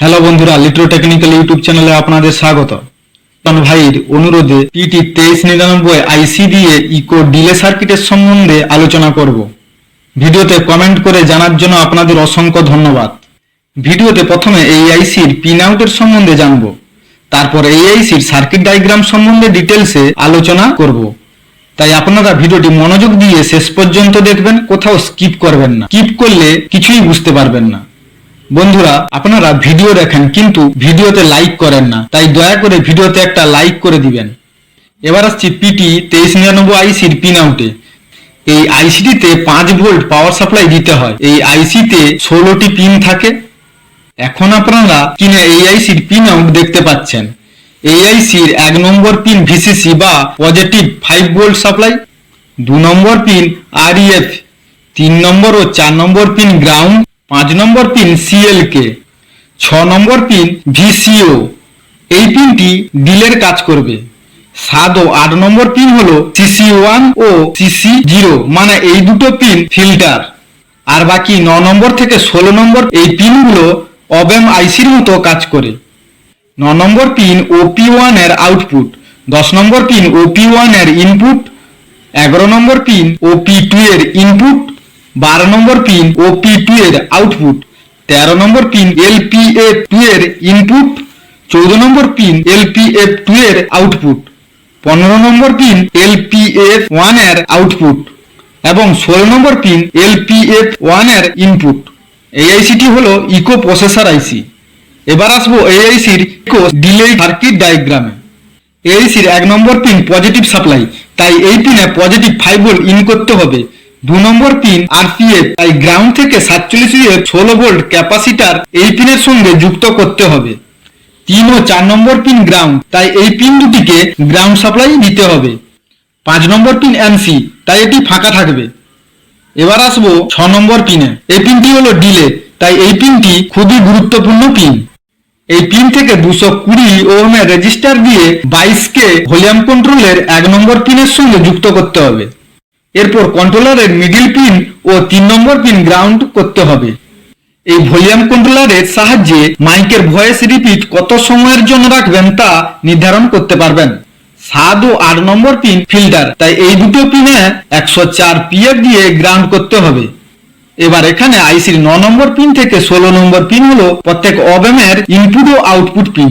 Hello বন্ধুরা লিট্রো technical YouTube চ্যানেলে আপনাদের স্বাগত। ভাইয়ের অনুরোধে টিটি তেইশ নিরানব্বই আইসি দিয়ে ইকো ডিলে সার্কিটের সম্বন্ধে আলোচনা করব। ভিডিওতে কমেন্ট করে জানার জন্য আপনাদের অসংখ্য ধন্যবাদ। ভিডিওতে প্রথমে এই আইসির পিন আউটের সম্বন্ধে জানব। তারপর এই আইসির সার্কিট ডায়াগ্রাম সম্বন্ধে ডিটেলসে আলোচনা করব। তাই আপনারা ভিডিওটি মনোযোগ দিয়ে শেষ পর্যন্ত দেখবেন, কোথাও স্কিপ করবেন না। স্কিপ করলে কিছুই বুঝতে পারবেন না। বন্ধুরা, আপনারা ভিডিও দেখেন, কিন্তু ভিডিওতে লাইক করেন না। তাই দয়া করে ভিডিওতে একটা লাইক করে দিবেন। এবার আসছি পিটি তেইশ নিরানব্বই আইসির পিন আউটে এই আইসিটিতে পাঁচ ভোল্ট পাওয়ার সাপ্লাই দিতে হয়। এই আইসিতে ষোলোটি পিন থাকে। এখন আপনারা কিনে এই আইসির পিন আউট দেখতে পাচ্ছেন। এই আইসির এক নম্বর পিন ভিসিসি বা পজিটিভ ফাইভ ভোল্ট সাপ্লাই দু নম্বর পিন আরইএফ তিন নম্বর ও চার নম্বর পিন গ্রাউন্ড পাঁচ নম্বর পিন সিএলকে ছ নম্বর পিন ভিসিও এই পিনটি ডিলের কাজ করবে। সাত ও আট নম্বর পিন হলো সিসি ওয়ান ও সিসি জিরো মানে এই দুটো পিন ফিল্টার আর বাকি ন নম্বর থেকে ষোলো নম্বর এই পিনগুলো অবেম আইসির মতো কাজ করে। ন নম্বর পিন ওপি ওয়ানের আউটপুট দশ নম্বর পিন ওপি ওয়ানের ইনপুট এগারো নম্বর পিন ওপি টু এর ইনপুট বারো নম্বর পিন ওপি টু এর আউটপুট তেরো নম্বর pin L P LPF two এর ইনপুট চৌদ্দ নম্বর পিন এলপিএফ টু এর আউটপুট পনেরো নম্বর পিন এল পি এলপিএফ ওয়ানের আউটপুট এবং ষোলো নম্বর পিন এল পি এলপিএফ ওয়ানের ইনপুট এই আইসিটি হলো ইকো প্রসেসর আইসি এবার আসব এই আইসির ইকো ডিলে সার্কিট ডায়াগ্রামে এআইসির এক নম্বর পিন পজিটিভ সাপ্লাই তাই এই পিনে পজিটিভ ফাইভ ভোল্ট ইন করতে হবে। দু নম্বর পিন আরপিএফ তাই গ্রাউন্ড থেকে সাতচল্লিশ এর ষোলো ভোল্ট ক্যাপাসিটার এই পিনের সঙ্গে যুক্ত করতে হবে। তিন ও চার নম্বর পিন গ্রাউন্ড, তাই এই পিন দুটিকে গ্রাউন্ড সাপ্লাই দিতে হবে। পাঁচ নম্বর পিন এনসি তাই এটি ফাঁকা থাকবে। এবার আসব ছ নম্বর পিনে। এই পিনটি হলো ডিলে, তাই এই পিনটি খুবই গুরুত্বপূর্ণ পিন। এই পিন থেকে দুশো কুড়ি ওহমের রেজিস্টার দিয়ে বাইশকে ভলিউম কন্ট্রোলের এক নম্বর পিনের সঙ্গে যুক্ত করতে হবে। এরপর কন্ট্রোলারের মিডিল পিন ও তিন নম্বর পিন গ্রাউন্ড করতে হবে। এই ভলিউম কন্ট্রোলারের সাহায্যে মাইকের ভয়েস রিপিট কত সময়ের জন্য রাখবেন তা নির্ধারণ করতে পারবেন। সাত ও আট নম্বর পিন ফিল্টার তাই এই দুটো পিনে একশো চার পিএফ দিয়ে গ্রাউন্ড করতে হবে। এবার এখানে আইসির ন নম্বর পিন থেকে ষোলো নম্বর পিন হলো প্রত্যেক অবেমের ইনপুট ও আউটপুট পিন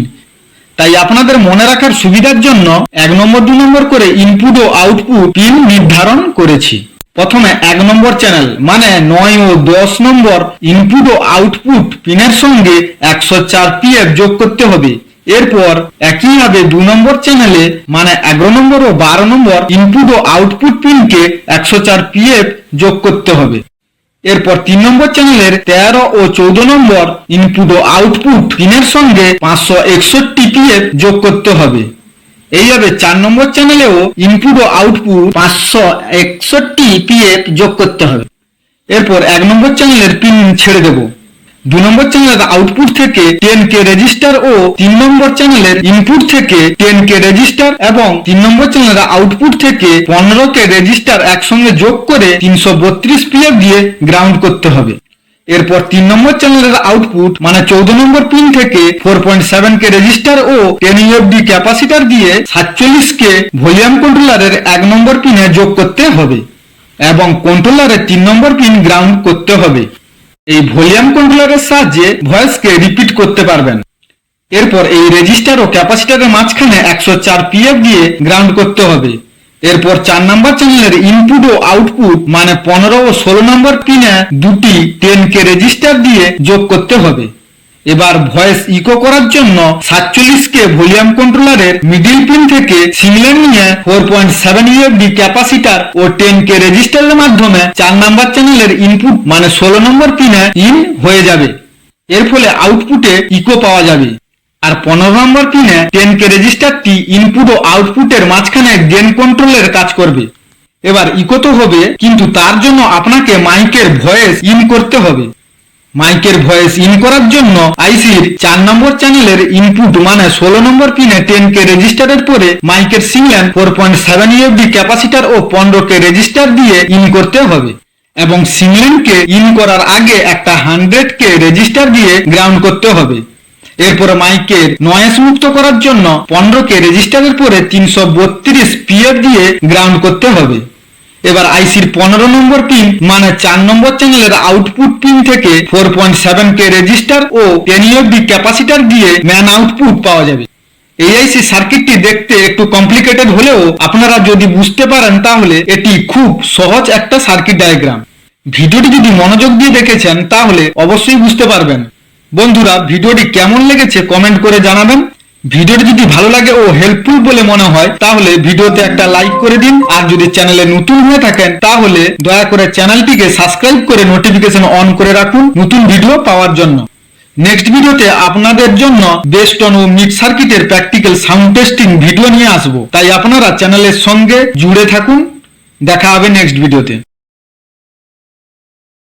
তাই আপনাদের মনে রাখার সুবিধার জন্য এক নম্বর, দু নম্বর করে ইনপুট ও আউটপুট পিন নির্ধারণ করেছি। প্রথমে এক নম্বর চ্যানেল মানে নয় ও দশ নম্বর ইনপুট ও আউটপুট পিনের সঙ্গে একশো চার পিএফ যোগ করতে হবে। এরপর একইভাবে দু নম্বর চ্যানেলে মানে এগারো নম্বর ও বারো নম্বর ইনপুট ও আউটপুট পিনকে একশো চার পিএফ যোগ করতে হবে। এরপর তিন নম্বর চ্যানেলের তেরো ও চৌদ্দ নম্বর ইনপুট ও আউটপুট তিনের সঙ্গে পাঁচশো একষট্টি পিএফ যোগ করতে হবে। এইভাবে চার নম্বর চ্যানেলেও ইনপুট ও আউটপুট পাঁচশো একষট্টি পিএফ যোগ করতে হবে। এরপর এক নম্বর চ্যানেলের পিন ছেড়ে দেব। দু নম্বর চ্যানেলের আউটপুট থেকে টেন কে রেজিস্টার ও তিন নম্বর চ্যানেলের ইনপুট থেকে টেন কে রেজিস্টার এবং তিন নম্বর চ্যানেলের আউটপুট থেকে পনেরো কে রেজিস্টার একসঙ্গে যোগ করে তিনশো বত্রিশ পিএফ দিয়ে গ্রাউন্ড করতে হবে। এরপর তিন নম্বর চ্যানেলের আউটপুট মানে চৌদ্দ নম্বর পিন থেকে four point seven K resistor ও টেন ইউএফডি ক্যাপাসিটার দিয়ে সাতচল্লিশ কে ভলিউম কন্ট্রোলারের এক নম্বর পিনে যোগ করতে হবে এবং কন্ট্রোলারের তিন নম্বর পিন গ্রাউন্ড করতে হবে। এই ভলিউম কন্ট্রোলারের সাহায্যে ভয়েসকে রিপিট করতে পারবেন। এরপর এই রেজিস্টার ও ক্যাপাসিটারের মাঝখানে একশো চার পিএফ দিয়ে গ্রাউন্ড করতে হবে। এরপর চার নম্বর চ্যানেলের ইনপুট ও আউটপুট মানে পনেরো ও ষোলো নম্বর পিনে দুটি টেন কে রেজিস্টার দিয়ে যোগ করতে হবে। এবার ভয়েস ইকো করার জন্য সাতচল্লিশ কে ভলিউম কন্ট্রোলারের মিডিল পিন থেকে সিগন্যাল নিয়ে four point seven UFD capacitor ও টেন কে রেজিস্টারের মাধ্যমে চার নাম্বার চ্যানেলের ইনপুট মানে ষোলো নম্বর পিনে ইন হয়ে যাবে। এর ফলে আউটপুটে ইকো পাওয়া যাবে। আর পনেরো নম্বর পিনে টেন কে রেজিস্টারটি ইনপুট ও আউটপুটের মাঝখানে গেন কন্ট্রোলের কাজ করবে। এবার ইকো তো হবে, কিন্তু তার জন্য আপনাকে মাইকের ভয়েস ইন করতে হবে। মাইকের ভয়েস ইন করার জন্য আইসির চার নম্বর চ্যানেলের ইনপুট মানে ষোলো নম্বর পিনে টেন কে রেজিস্টারের পরে মাইকের signal four point seven UFD capacitor ও পনেরো কে রেজিস্টার দিয়ে ইন করতে হবে। এবং সিগন্যালকে ইন করার আগে একটা হান্ড্রেড কে রেজিস্টার দিয়ে গ্রাউন্ড করতে হবে। এরপরে মাইকের নয়েস মুক্ত করার জন্য পনেরো কে রেজিস্টারের পরে তিনশো বত্রিশ পিএফ দিয়ে গ্রাউন্ড করতে হবে। এবার আইসির পনেরো নম্বর পিন মানে চার নম্বর চ্যানেলের আউটপুট পিন থেকে four point seven K resistor ও টেন ইউএফডি ক্যাপাসিটার দিয়ে ম্যান আউটপুট পাওয়া যাবে। এই আইসি সার্কিটটি দেখতে একটু কমপ্লিকেটেড হলেও আপনারা যদি বুঝতে পারেন তাহলে এটি খুব সহজ একটা সার্কিট ডায়াগ্রাম ভিডিওটি যদি মনোযোগ দিয়ে দেখেছেন তাহলে অবশ্যই বুঝতে পারবেন। বন্ধুরা, ভিডিওটি কেমন লেগেছে কমেন্ট করে জানাবেন। ভিডিওটি যদি ভালো লাগে ও হেল্পফুল বলে মনে হয়, তাহলে ভিডিওতে একটা লাইক করে দিন। আর যদি চ্যানেলে নতুন হয়ে থাকেন, তাহলে দয়া করে চ্যানেলটিকে সাবস্ক্রাইব করে নোটিফিকেশন অন করে রাখুন নতুন ভিডিও পাওয়ার জন্য। নেক্সট ভিডিওতে আপনাদের জন্য বেস্টন ও মিড সার্কিটের প্র্যাকটিক্যাল সাউন্ড টেস্টিং ভিডিও নিয়ে আসব। তাই আপনারা চ্যানেলের সঙ্গে জুড়ে থাকুন। দেখা হবে নেক্সট ভিডিওতে